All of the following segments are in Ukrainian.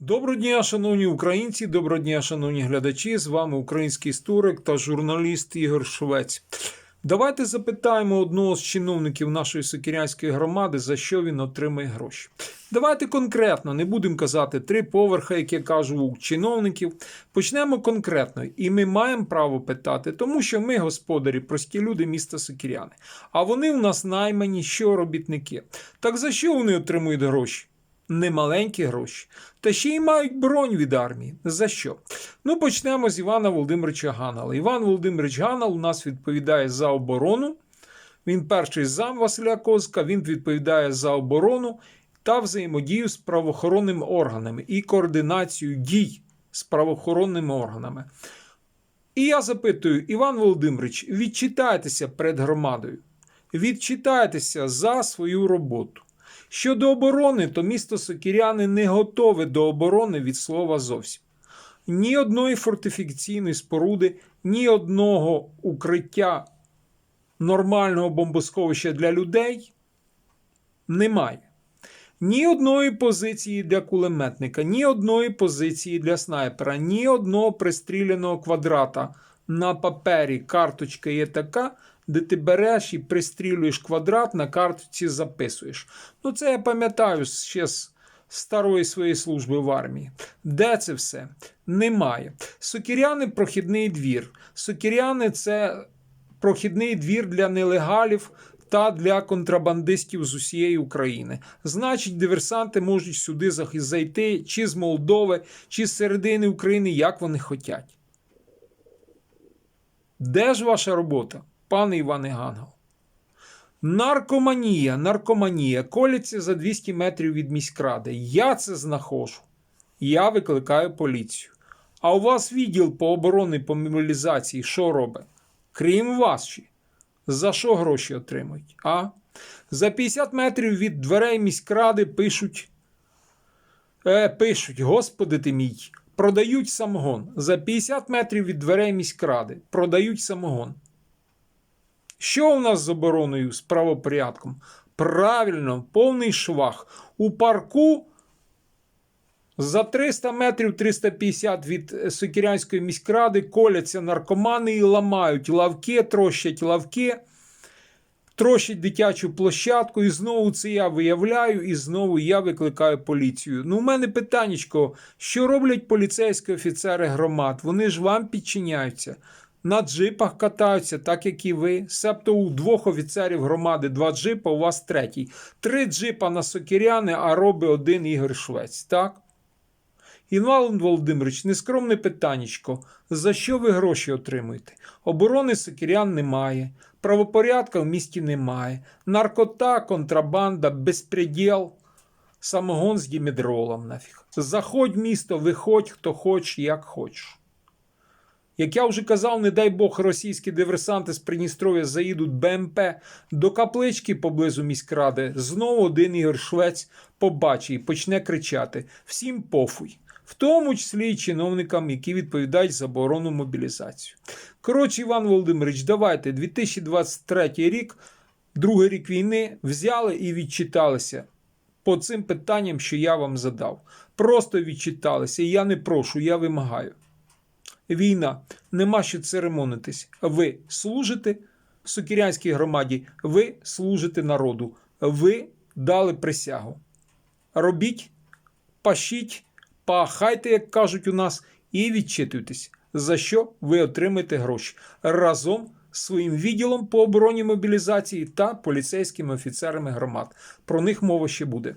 Доброго дня, шановні українці, доброго дня, шановні глядачі. З вами український історик та журналіст Ігор Швець. Давайте запитаємо одного з чиновників нашої сокірянської громади, за що він отримає гроші. Давайте конкретно, не будемо казати три поверха, як я кажу у чиновників. Почнемо конкретно, і ми маємо право питати, тому що ми господарі, прості люди міста Сокіряни. А вони у нас наймані що робітники. Так за що вони отримують гроші? Немаленькі гроші. Та ще й мають бронь від армії. За що? Ну, почнемо з Івана Володимировича Ганала. Іван Володимирович Ганал у нас відповідає за оборону. Він перший зам Василя Козка, він відповідає за оборону та взаємодію з правоохоронними органами і координацію дій з правоохоронними органами. І я запитую, Іван Володимирович, відчитайтеся перед громадою, відчитайтеся за свою роботу. Щодо оборони, то місто Сокіряни не готове до оборони від слова зовсім. Ні одної фортифікаційної споруди, ні одного укриття нормального бомбосховища для людей немає. Ні одної позиції для кулеметника, ні одної позиції для снайпера, ні одного пристріляного квадрата. На папері карточка є така, де ти береш і пристрілюєш квадрат, на карточці записуєш. Ну, це я пам'ятаю ще з старої своєї служби в армії. Де це все? Немає. Сокіряни прохідний двір. Сокіряни це прохідний двір для нелегалів. Та для контрабандистів з усієї України. Значить, диверсанти можуть сюди зайти чи з Молдови, чи з середини України, як вони хочуть. Де ж ваша робота, пане Іване Гангал? Наркоманія, наркоманія коляться за 200 метрів від міськради. Я це знаходжу. Я викликаю поліцію. А у вас відділ по обороні по мобілізації що робить? Крім вас ще. За що гроші отримують? А? За 50 метрів від дверей міськради пишуть. Е, пишуть, господи ти мій, продають самогон. За 50 метрів від дверей міськради продають самогон. Що у нас з обороною, з правопорядком? Правильно, повний швах. У парку за 300 метрів 350 від Сокірянської міськради коляться наркомани і ламають лавки, трощать лавки, трощать дитячу площадку, і знову це я виявляю, і знову я викликаю поліцію. Ну, у мене питаннячко, що роблять поліцейські офіцери громад? Вони ж вам підчиняються. На джипах катаються, так як і ви. Себто у двох офіцерів громади два джипа, у вас третій. Три джипа на Сокіряни, а робить один Ігор Швець, так? Іван Володимирович, нескромне питаннячко. За що ви гроші отримуєте? Оборони сокірян немає, правопорядка в місті немає, наркота, контрабанда, безпреділ, самогон з дімедролом нафіг. Заходь в місто, виходь, хто хоче, як хочеш. Як я вже казав, не дай Бог, російські диверсанти з Придністров'я заїдуть БМП до каплички поблизу міськради. Знову один Ігор Швець побачить і почне кричати: всім пофуй. В тому числі і чиновникам, які відповідають за оборонну мобілізацію. Коротше, Іван Володимирович, давайте 2023 рік, другий рік війни, взяли і відчиталися по цим питанням, що я вам задав. Просто відчиталися. Я не прошу, я вимагаю. Війна, нема що церемонитись. Ви служите Сокірянській громаді, ви служите народу, ви дали присягу. Робіть, пашіть, пахайте, як кажуть у нас, і відчитуйтесь, за що ви отримаєте гроші разом з своїм відділом по обороні мобілізації та поліцейськими офіцерами громад. Про них мова ще буде.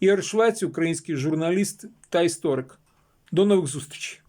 Ігор Швець, український журналіст та історик. До нових зустрічей.